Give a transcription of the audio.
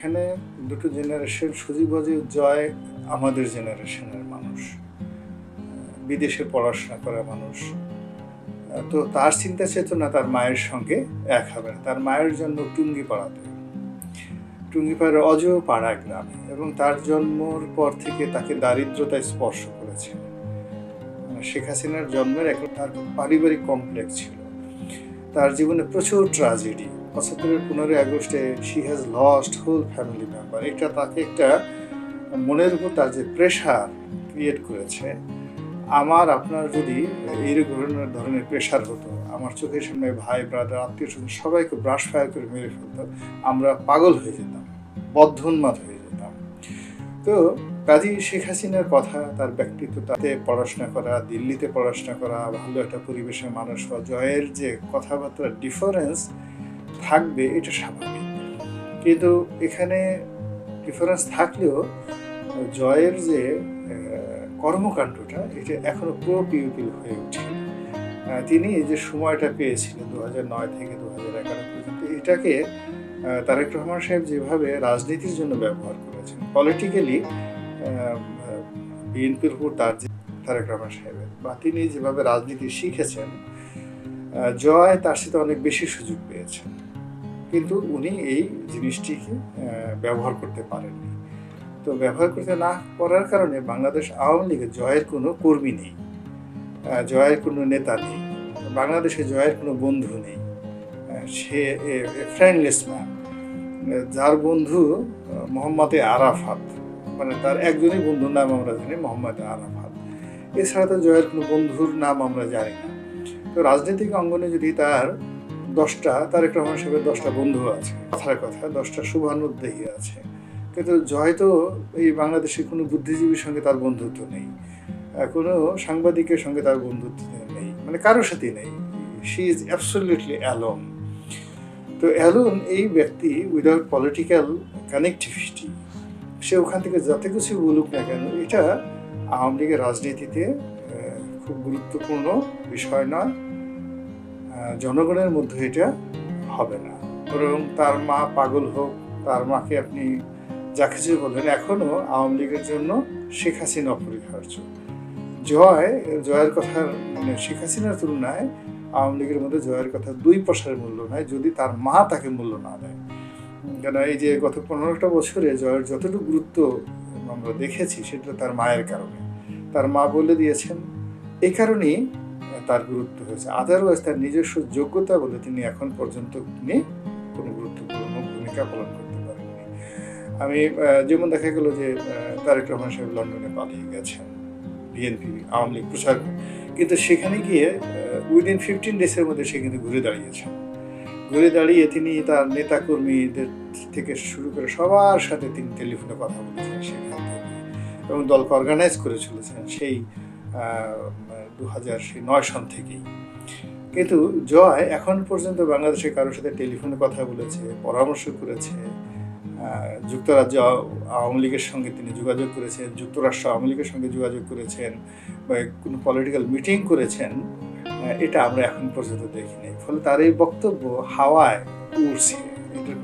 এখানে দুটো জেনারেশন সুজিবাজি জয় আমাদের জেনারেশনের মানুষ। বিদেশে পড়াশোনা করা মানুষ। তো তার চিন্তা চেতনা তার মায়ের সঙ্গে এক হবে তার মায়ের জন্ম টুঙ্গি পাড়াতে টুঙ্গিপাড়ার অজ পাড়া গ্রামে এবং তার জন্মর পর থেকে তাকে দারিদ্রতায় স্পর্শ করেছে। মানে শেখ হাসিনার জন্মের এক তার পারিবারিক কমপ্লেক্স ছিল। তার জীবনে প্রচুর ট্রাজেডি পঁচাত্তরের পনেরোই আগস্টে she has lost whole family member এটা তাকে একটা মনের উপর তার যে প্রেশার ক্রিয়েট করেছে, আমার, আপনার যদি এই ধরনের ধরনের প্রেশার হতো, আমার চোখের সামনে ভাই ব্রাদার আত্মীয় স্বজন সবাইকে ব্রাশ ফায়ার করে মেরে ফেলতো, আমরা পাগল হয়ে যেতাম, বদ্ধোন্মাদ হয়ে যেতাম। তো কাজী শেখ হাসিনার কথা, তার ব্যক্তিত্ব তাতে পড়াশোনা করা, দিল্লিতে পড়াশোনা করা, ভালো একটা পরিবেশের মানুষ হওয়া, জয়ের যে কথাবার্তার ডিফারেন্স থাকবে, এটা স্বাভাবিক। কিন্তু এখানে ডিফারেন্স থাকলেও জয়ের যে কর্মকাণ্ডটা, এটা এখনও পুরো পিউপিল হয়ে ওঠেনি তিনি যে সময়টা পেয়েছিলেন দু নয় থেকে দু হাজার এগারো পর্যন্ত, এটাকে তারেক রহমান সাহেব যেভাবে রাজনীতির জন্য ব্যবহার করেছেন পলিটিক্যালি বিএনপির উপর তার যে তারেক রহমান সাহেবের, বা তিনি যেভাবে রাজনীতি শিখেছেন জয় তার সাথে অনেক বেশি সুযোগ পেয়েছেন। কিন্তু উনি এই জিনিসটিকে ব্যবহার করতে পারেননি। তো ব্যবহার করতে না করার কারণে বাংলাদেশ আওয়ামী লীগের জয়ের কোনো কর্মী নেই জয়ের কোনো নেতা নেই, বাংলাদেশে জয়ের কোনো বন্ধু নেই। সে ফ্রেন্ডলেস ম্যান যার বন্ধু মোহাম্মদ আরাফাত মানে তার একজনই বন্ধুর নাম আমরা জানি, মোহাম্মদ আরাফাত। এছাড়া তো জয়ের কোনো বন্ধুর নাম আমরা জানি না। তো রাজনৈতিক অঙ্গনে যদি তার দশটা, তারেক রহমান সাহেবের দশটা বন্ধু আছে কথার কথা দশটা শুভানুদ্দেহী আছে। কিন্তু জয় তো এই বাংলাদেশে কোনো বুদ্ধিজীবীর সঙ্গে তার বন্ধুত্ব নেই। কোনো সাংবাদিকের সঙ্গে তার বন্ধুত্ব নেই। মানে কারোর সাথে নেই। শি ইজ অ্যাবসলিউটলি অ্যালোন তো অ্যালোন এই ব্যক্তি উইদাউট পলিটিক্যাল কানেকটিভিটি সে ওখান থেকে যত কিছু বলুক না কেন, এটা আওয়ামী লীগের রাজনীতিতে খুব গুরুত্বপূর্ণ বিষয় নয়। জনগণের মধ্যে এটা হবে না। বরং তার মা পাগল হোক, তার মাকে আপনি যা কিছু বললেন এখনও আওয়ামী লীগের জন্য শেখ হাসিনা অপরিহার্য। জয়, জয়ের কথার মানে শেখ হাসিনার তুলনায় আওয়ামী লীগের মধ্যে জয়ের কথা দুই পয়সার মূল্য নয়, যদি তার মা তাকে মূল্য না দেয়। কেন, এই যে গত পনেরোটা বছরে জয়ের যতটুকু গুরুত্ব আমরা দেখেছি, সেটা তার মায়ের কারণে। তার মা বলে দিয়েছেন এই কারণেই তার গুরুত্ব হয়েছে। আদারওয়াইজ তার নিজস্ব যোগ্যতা বলে তিনি এখন পর্যন্ত তিনি কোনো গুরুত্বপূর্ণ ভূমিকা পালন করতে পারেননি। আমি যেমন দেখা গেল যে তারেক রহমান সাহেব লন্ডনে পালিয়ে গেছেন, বিএনপি, আওয়ামী লীগ প্রচার কিন্তু সেখানে গিয়ে উইদিন ফিফটিন ডেজের মধ্যে সে কিন্তু ঘুরে দাঁড়িয়েছেন। ঘুরে দাঁড়িয়ে তিনি তার নেতাকর্মীদের থেকে শুরু করে সবার সাথে তিনি টেলিফোনে কথা বলেছেন সেখান থেকে। এবং দলকে অর্গানাইজ করে চলেছেন। সেই দু হাজার নয় সন থেকেই। কিন্তু জয় এখন পর্যন্ত বাংলাদেশে কারোর সাথে টেলিফোনে কথা বলেছে, পরামর্শ করেছে যুক্তরাজ্য আওয়ামী লীগের সঙ্গে তিনি যোগাযোগ করেছেন, যুক্তরাষ্ট্র আওয়ামী লীগের সঙ্গে যোগাযোগ করেছেন বা কোনো পলিটিক্যাল মিটিং করেছেন এটা আমরা এখন পর্যন্ত দেখিনি। ফলে তার এই বক্তব্য হাওয়ায় উড়ছে। এটার